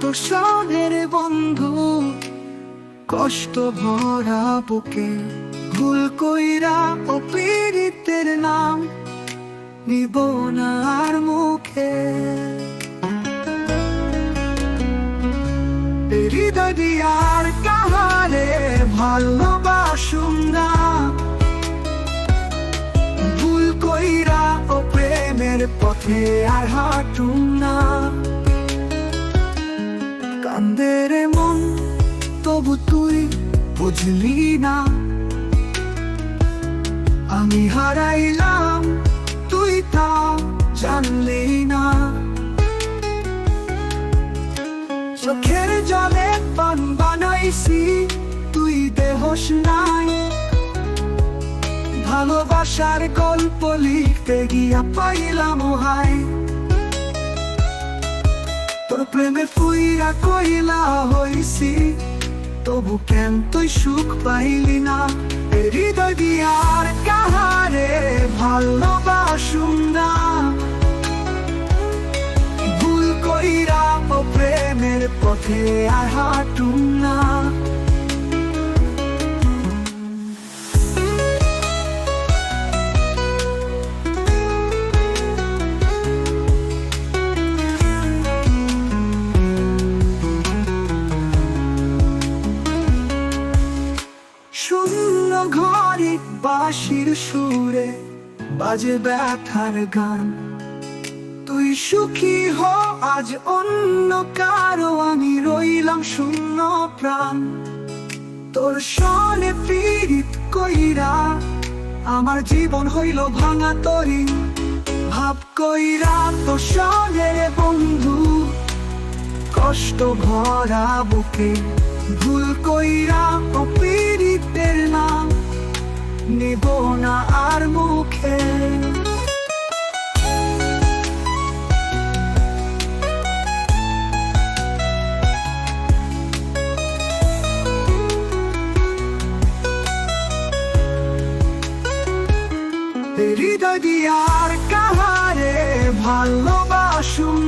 তোর সনের বন্ধু। কষ্ট ভরা বুকে, ভুল কইরা ও পীড়িতের নাম নিব না আর মুখে। হৃদয় দিয়ার কাহারে ভালোবাসুম না। ভুল কইরা ও প্রেমের পথে আর হাঁটুম না। কান্দে রে মন, তবু তুই বুঝলি না। আমি হারাইলাম, তুই তা জানলি না। চোখের জলে পান বানাইছি, তুই দেহস নাই। ভালোবাসার গল্প লিখতে গিয়া পাইলাম হাই তোর প্রেমে পুইরা কইলা হইছি, তবু কেন তুই সুখ পাইলি না? হৃদয় দিয়ার কাহারে ভালোবাসুম না? ভুল কইরা ও প্রেমের পথে আর হাঁটুম ঘরে বাঁশির সুরে বাজে ব্যথার গান। তুই সুখী হ, আজ অন্য কারও। আমি রইলাম শূন্য প্রাণ। তোর সনে পীড়িত কইরা আমার জীবন হইল ভাঙা তরি। ভাব কইরা তোর সনে বন্ধু, কষ্ট ভরা বুকে হৃদয় দিয়ার কাহারে ভালোবাসুন।